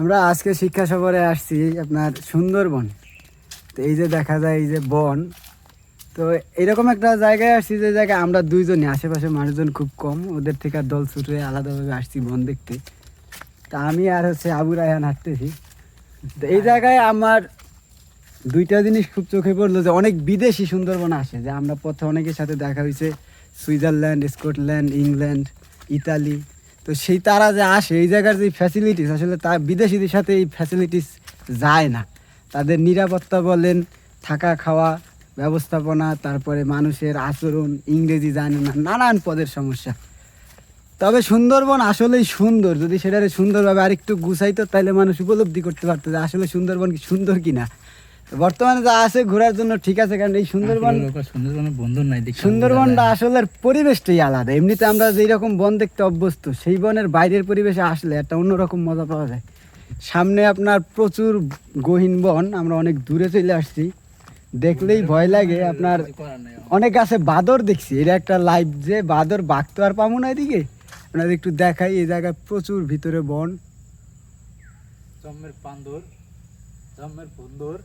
আমরা আজকে শিক্ষা সফরে আসছি আপনার সুন্দরবন। তো এই যে দেখা যায়, এই যে বন, তো এরকম একটা জায়গায় আসছি যে জায়গায় আমরা দুইজনই আশেপাশে মানুষজন খুব কম, ওদের থেকে আর দল ছুটে আলাদাভাবে আসছি বন দেখতে। তা আমি আর হচ্ছে আবু রায়হান হাঁটতেছি। তো এই জায়গায় আমার দুইটা জিনিস খুব চোখে পড়ল যে অনেক বিদেশি সুন্দরবন আসে, যে আমরা পথে অনেকের সাথে দেখা হয়েছে সুইজারল্যান্ড, স্কটল্যান্ড, ইংল্যান্ড, ইতালি। তো সেই তারা যে আসে, এই জায়গার যে ফ্যাসিলিটিস আসলে তা বিদেশিদের সাথে এই ফ্যাসিলিটিস যায় না। তাদের নিরাপত্তা বলেন, থাকা, খাওয়া, ব্যবস্থাপনা, তারপরে মানুষের আচরণ, ইংরেজি জানে না, নানান পদের সমস্যা। তবে সুন্দরবন আসলেই সুন্দর। যদি সেটারে সুন্দরভাবে আরেকটু গুছাইতো তাহলে মানুষ উপলব্ধি করতে পারতো যে আসলে সুন্দরবন কি সুন্দর কিনা। তো বর্তমানে যা আছে ঘোরার জন্য ঠিক আছে কারণ এই সুন্দরবন সুন্দরবনের বন্ধু নাই দেখে সুন্দরবনটা আসলে পরিবেশটাই আলাদা। এমনিতে আমরা যেই রকম বন দেখতে অভ্যস্ত সেই বনের বাইরের পরিবেশে আসলে একটা অন্যরকম মজা পাওয়া যায়। সামনে আপনার প্রচুর গহীন বন আমরা অনেক দূরে চলে আসছি। দেখলেই ভয় লাগে আপনার অনেক গাছে বাদর দেখছি এটা একটা লাইভ যে বাদর বাঘ তো আর পাবো না এদিকে। আপনাদের একটু দেখাই এই জায়গায় প্রচুর ভিতরে বন। জম্মের পান্দর জম্মের বন্দর।